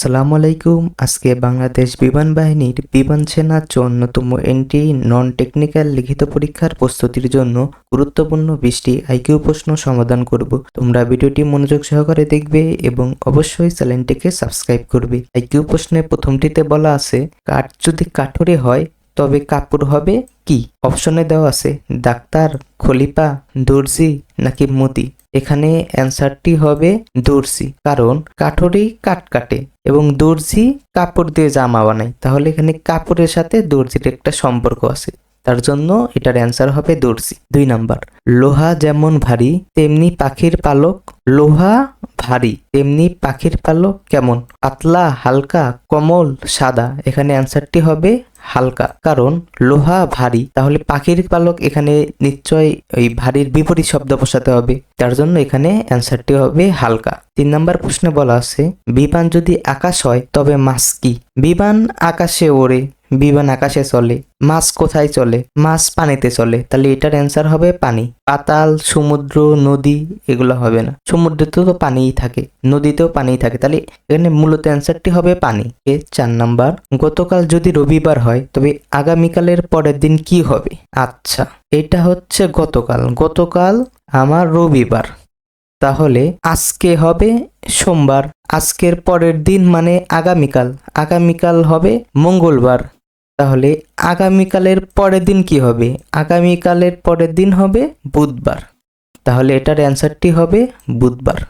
আসসালামু আলাইকুম। আজকে বাংলাদেশ বিমান বাহিনীর বিমান সেনা চুয়ান্নতম এনটি নন টেকনিক্যাল লিখিত পরীক্ষার প্রস্তুতির জন্য গুরুত্বপূর্ণ বিশটি আইকিউ প্রশ্ন সমাধান করব। তোমরা ভিডিওটি মনোযোগ সহকারে দেখবে এবং অবশ্যই চ্যানেলটিকে সাবস্ক্রাইব করবে। আইকিউ প্রশ্নে প্রথমটিতে বলা আছে, কাঠ যদি কাঠুরে হয় তবে কাপড় হবে কি? অপশনে দেওয়া আছে, ডাক্তার, খলিফা, দর্জি নাকি মতি। এখানে অ্যান্সারটি হবে দর্জি, কারণ কাঠুরি কাঠ কাটে এবং দর্জি কাপড় দিয়ে জামা বানায়। তাহলে এখানে কাপড়ের সাথে দর্জির একটা সম্পর্ক আছে। তার জন্য এটার অ্যান্সার হবে দর্জি। দুই নাম্বার, লোহা যেমন ভারী, তেমনি পাখির পালক। লোহা ভারী তেমনি পাখির পালক কেমন? পাতলা, হালকা, কমল, সাদা। এখানে অ্যান্সারটি হবে হালকা, কারণ লোহা ভারী। তাহলে পাখির পালক এখানে নিশ্চয় ওই ভারীর বিপরীত শব্দ বসাতে হবে। তার জন্য এখানে অ্যান্সারটি হবে হালকা। তিন নম্বর প্রশ্নে বলা আছে, বিমান যদি আকাশ হয় তবে মাছ কি? বিমান আকাশে ওড়ে। বিমান আকাশে চলে, মাছ কোথায় চলে, মাছ পানিতে চলে, তাহলে এটার অ্যান্সার হবে পানি। পাতাল, সমুদ্র, নদী, এগুলো হবে না। সমুদ্রেতেও তো পানিই থাকে, নদীতেও পানিই থাকে, তাহলে এখানে মূলত অ্যান্সারটি হবে পানি। এ চার নাম্বার, গতকাল যদি রবিবার হয়, তবে আগামীকালের পরের দিন কি হবে? আচ্ছা এটা হচ্ছে গতকাল গতকাল আমার রবিবার। তাহলে আজকে হবে সোমবার, আজকের পরের দিন মানে আগামীকাল আগামীকাল হবে মঙ্গলবার। তাহলে আগামীকালের পরের দিন কি হবে? আগামীকালের পরের দিন হবে বুধবার। তাহলে এটার অ্যান্সারটি হবে বুধবার।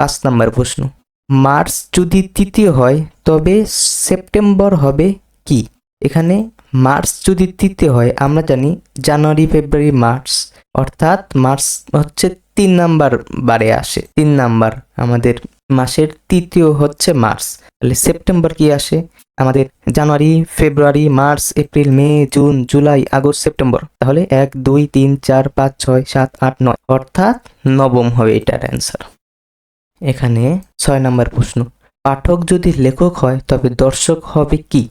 পাঁচ নম্বর প্রশ্ন। মার্চ যদি তৃতীয় হয়, তবে সেপ্টেম্বর হবে কি? এখানে মার্চ যদি তৃতীয় হয়, আমরা জানি জানুয়ারি, ফেব্রুয়ারি, মার্চ। অর্থাৎ মার্চ হচ্ছে তিন নাম্বার বারে আসে, তিন নাম্বার আমাদের মাসের তৃতীয় হচ্ছে মার্চ। তাহলে সেপ্টেম্বর কি আসে? আমাদের January, February, March, April, May, June, July, August, September. তাহলে এক, দুই, তিন, চার, পাঁচ, ছয়, সাত, আট, নয়। অর্থাৎ নবম হবে এটার অ্যান্সার এখানে ছয় নম্বর প্রশ্ন। পাঠক যদি লেখক হয়, তবে দর্শক হবে কি?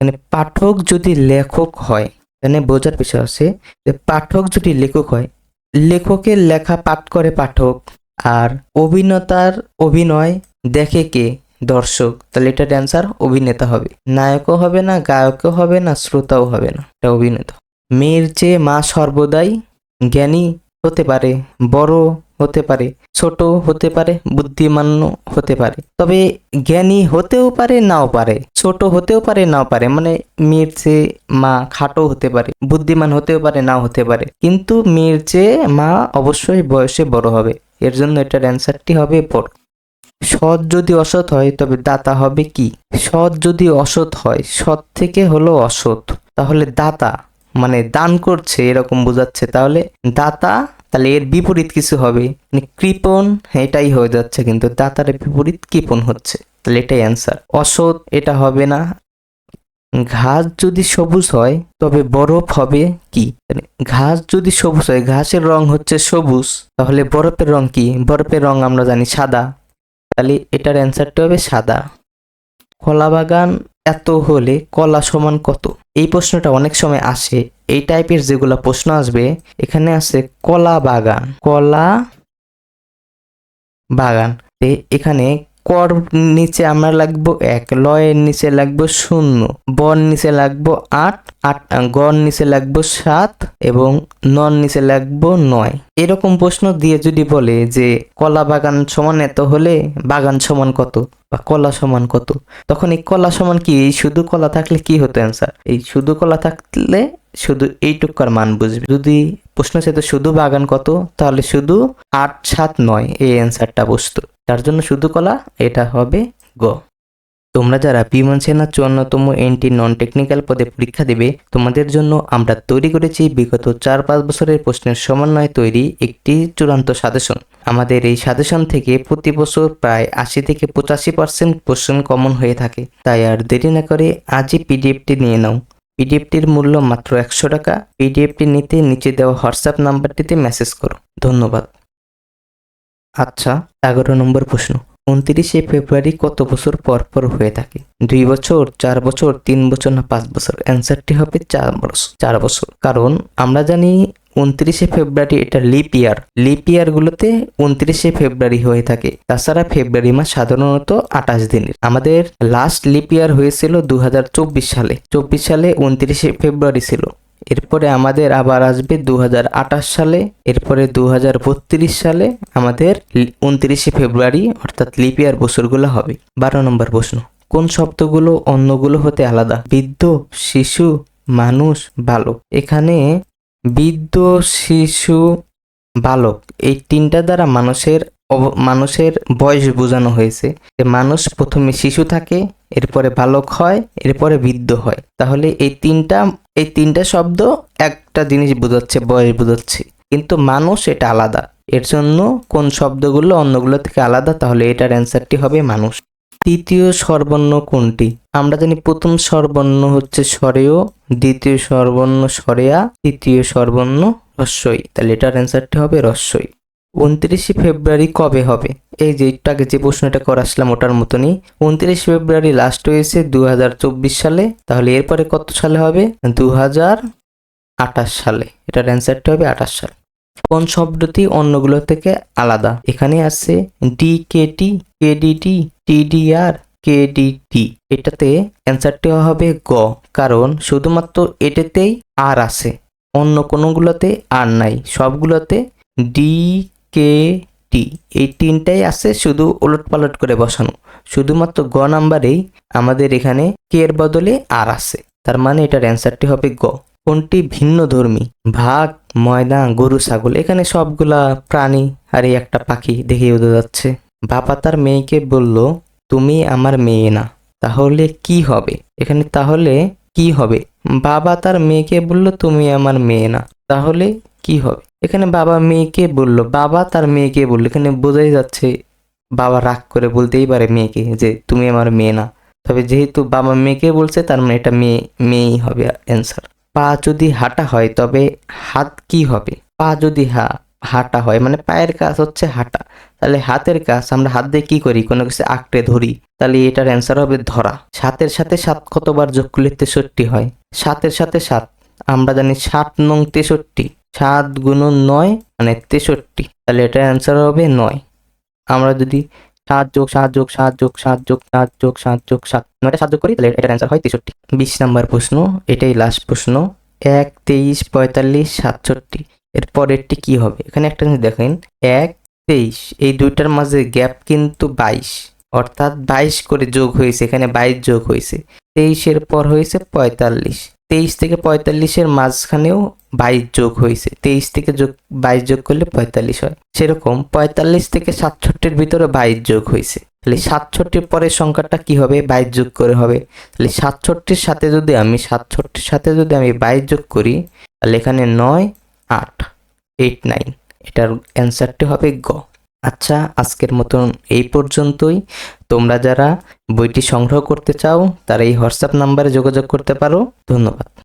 মানে পাঠক যদি লেখক হয় এখানে বোঝার বিষয় আছে যে পাঠক যদি লেখক হয়, লেখকের লেখা পাঠ করে পাঠক, আর অভিনেতার অভিনয় দেখে কে? দর্শক, তাহলে এটার অ্যান্সার অভিনেতা হবে। নায়কও হবে না, গায়কও হবে না, শ্রোতাও হবে না, এটা অভিনেতা। মেয়ের চেয়ে মা সর্বদাই জ্ঞানী হতে পারে, বড় হতে পারে, ছোট হতে পারে বুদ্ধিমান্য হতে পারে। তবে জ্ঞানী হতেও পারে, নাও পারে, ছোট হতেও পারে, নাও পারে মানে মেয়ের চেয়ে মা খাটো হতে পারে, বুদ্ধিমান হতেও পারে, নাও হতে পারে। কিন্তু মেয়ের চেয়ে মা অবশ্যই বয়সে বড় হবে, এর জন্য এটার অ্যান্সারটি হবে বড়। সৎ যদি অসৎ হয়, তবে দাতা হবে কি? সৎ যদি অসৎ হয়, সৎ থেকে হলো অসৎ। তাহলে দাতা মানে দান করছে, এরকম বোঝাচ্ছে। তাহলে দাতা, তাহলে এর বিপরীত কিছু হবে? মানে কৃপণ এটাই হয়ে যাচ্ছে, কিন্তু দাতার বিপরীত কৃপণ হচ্ছে। তাহলে এটাই অ্যান্সার অসৎ, এটা হবে না। ঘাস যদি সবুজ হয়, তবে বরফ হবে কি? মানে ঘাস যদি সবুজ হয়, ঘাসের রং হচ্ছে সবুজ, তাহলে বরফের রং কি? বরফের রং আমরা জানি সাদা। তাহলে এটার অ্যান্সারটা হবে সাদা। কলা বাগান এত হলে কলা সমান কত? এই প্রশ্নটা অনেক সময় আসে। এই টাইপের যেগুলো প্রশ্ন আসবে, এখানে আছে কলা বাগান। কলা বাগান এখানে কর নিচে আমরা লাগবো এক, লয়ের নিচে লাগবো শূন্য, বর নিচে লাগবো আট আট, গড় নিচে লাগবো সাত এবং নন নিচে লাগবো নয়। এরকম প্রশ্ন দিয়ে যদি বলে যে কলা বাগান সমান এত হলে বাগান সমান কত বা কলা সমান কত, তখন এই কলা সমান কি? এই শুধু কলা থাকলে কি হতো অ্যান্সার এই শুধু কলা থাকলে শুধু এইটুকার মান বুঝবে। যদি প্রশ্ন ছিল শুধু বাগান কত? তাহলে শুধু আট, সাত, নয় এই অ্যান্সারটা বসতো। তার জন্য শুধু কলা, এটা হবে গ। তোমরা যারা বিমান সেনার চুয়ান্নতম এনটি নন টেকনিক্যাল পদে পরীক্ষা দেবে, তোমাদের জন্য আমরা তৈরি করেছি বিগত চার পাঁচ বছরের প্রশ্নের সমন্বয়ে তৈরি একটি চূড়ান্ত সাজেশন। আমাদের এই সাজেশন থেকে প্রতি বছর প্রায় আশি থেকে পঁচাশি পার্সেন্ট কোশ্চেন কমন হয়ে থাকে। তাই আর দেরি না করে আজই পিডিএফটি নিয়ে নাও। পিডিএফটির মূল্য মাত্র একশো টাকা। পিডিএফটি নিতে নিচে দেওয়া হোয়াটসঅ্যাপ নাম্বারটিতে মেসেজ করো। ধন্যবাদ। আচ্ছা এগারো নম্বর প্রশ্ন। উনত্রিশে ফেব্রুয়ারি কত বছর পর পর হয়ে থাকে? দুই বছর, চার বছর, তিন বছর না পাঁচ বছর? অ্যান্সারটি হবে চার বছর চার বছর। কারণ আমরা জানি উনত্রিশে ফেব্রুয়ারি এটা লিপ ইয়ার। লিপ ইয়ারগুলোতে উনত্রিশে ফেব্রুয়ারি হয়ে থাকে। তাছাড়া ফেব্রুয়ারি মাস সাধারণত আঠাশ দিনের। আমাদের লাস্ট লিপ ইয়ার হয়েছিল দু হাজার চব্বিশ সালে। চব্বিশ সালে উনত্রিশে ফেব্রুয়ারি ছিল। এরপরে আমাদের আবার আসবে দু হাজার আটাশ সালে, এরপরে দু হাজার বত্রিশ সালে আমাদের উনত্রিশে ফেব্রুয়ারি অর্থাৎ লিপিয়ার বছরগুলো হবে। বারো নম্বর প্রশ্ন, কোন শব্দগুলো অন্যগুলো হতে আলাদা? বৃদ্ধ, শিশু, মানুষ, বালক। এখানে বৃদ্ধ, শিশু, বালক এই তিনটা দ্বারা মানুষের মানুষের বয়স বোঝানো হয়েছে। যে মানুষ প্রথমে শিশু থাকে, এরপরে বালক হয়, এরপরে বৃদ্ধ হয়। তাহলে এই তিনটা এই তিনটা শব্দ একটা জিনিস বোঝাচ্ছে, বয়স বোঝাচ্ছে। কিন্তু মানুষ এটা আলাদা। এর জন্য কোন শব্দগুলো অন্যগুলো থেকে আলাদা, তাহলে এটার অ্যান্সারটি হবে মানুষ। তৃতীয় স্বরবর্ণ কোনটি? আমরা জানি প্রথম স্বরবর্ণ হচ্ছে স্বরেয় দ্বিতীয় স্বরবর্ণ স্বরেয়া, তৃতীয় স্বরবর্ণ রস্বই তাহলে এটার অ্যান্সারটি হবে রস্বই উনত্রিশে ফেব্রুয়ারি কবে হবে? এই যে একটু আগে যে প্রশ্নটা করে আসলাম ওটার মতনই। উনত্রিশ ফেব্রুয়ারি লাস্ট হয়েছে দু হাজার চব্বিশ সালে। তাহলে এরপরে কত সালে হবে? দু আঠাশ সালে। এটার অ্যান্সারটি হবে আঠাশ সাল। কোন শব্দটি অন্যগুলো থেকে আলাদা? এখানে আছে ডিকেটি কেডিটি টিডিআর কেডিটি এটাতে অ্যান্সারটি হবে গ। কারণ শুধুমাত্র এটাতেই আর আছে। অন্য কোনোগুলোতে আর নাই। সবগুলোতে ডি কে টি এই তিনটাই আছে শুধু ওলট পালট করে বসানো। শুধুমাত্র গ নাম্বারেই আমাদের এখানে কে এর বদলে আর আছে। তার মানে এটার অ্যান্সারটি হবে গ। কোনটি ভিন্ন ধর্মী? ভাগ, ময়না, গরু, ছাগল, এখানে সবগুলা প্রাণী আর এই একটা পাখি দেখে বোঝা যাচ্ছে। বাবা তার মেয়েকে বলল, তুমি আমার মেয়ে না, তাহলে কি হবে? এখানে তাহলে কি হবে? বাবা তার মেয়েকে বলল, তুমি আমার মেয়ে না, তাহলে কি হবে? এখানে বাবা মেয়েকে বলল, বাবা তার মেয়েকে বলল, এখানে বোঝাই যাচ্ছে বাবা রাগ করে বলতেই পারে মেয়েকে যে তুমি আমার মেয়ে না। তবে যেহেতু বাবা মেয়েকে বলছে, তার মানে এটা মেয়ে, মেয়েই হবে অ্যান্সার পা যদি হাঁটা হয়, তবে হাত কি হবে? পা যদি হা, হাঁটা হয় মানে পায়ের কাজ হচ্ছে হাঁটা। তাহলে হাতের কাজ, আমরা হাত দিয়ে কি করি? কোনো কিছু আঁকড়ে ধরি, তাহলে এটার অ্যান্সার হবে ধরা। সাতের সাথে সাত কতবার যোগ করলে তেষট্টি হয়? সাতের সাথে সাত, আমরা জানি ষাট নং তেষট্টি। সাত গুণন নয় মানে তেষট্টি। তাহলে এটার অ্যান্সার হবে নয়। আমরা যদি সাত যোগ সাত যোগ সাত যোগ সাত যোগ সাত যোগ সাত যোগ সাত, নয়টা সাত যোগ করি, তাহলে এটার অ্যান্সার হয় তেষট্টি। বিশ নাম্বার প্রশ্ন, এটাই লাস্ট প্রশ্ন। এক, তেইশ, পঁয়তাল্লিশ, সাতষট্টি। এর পরেরটি কি হবে? এখানে একটা জিনিস দেখেন, এক, তেইশ। এই দুইটার মাঝে গ্যাপ কিন্তু বাইশ। অর্থাৎ বাইশ করে যোগ হয়েছে, এখানে বাইশ যোগ হয়েছে। তেইশের পর হয়েছে পঁয়তাল্লিশ। তেইশ থেকে পঁয়তাল্লিশের মাঝখানেও বাইশ যোগ হয়েছে তেইশ থেকে যোগ, বাইশ যোগ করলে পঁয়তাল্লিশ হয়। সেরকম পঁয়তাল্লিশ থেকে সাতষট্টির ভিতরে বাইশ যোগ হয়েছে তাহলে সাতষট্টির পরের সংখ্যাটা কি হবে? বাইশ যোগ করে হবে। তাহলে সাতষট্টির সাথে যদি আমি, সাতষট্টির সাথে যদি আমি বাইশ যোগ করি, তাহলে এখানে নয়, আট, এইট, নাইন, এটার অ্যান্সারটি হবে গ। আচ্ছা আজকের মতন এই পর্যন্তই। তোমরা যারা বইটি সংগ্রহ করতে চাও, তারা এই হোয়াটসঅ্যাপ নাম্বারে যোগাযোগ করতে পারো। ধন্যবাদ।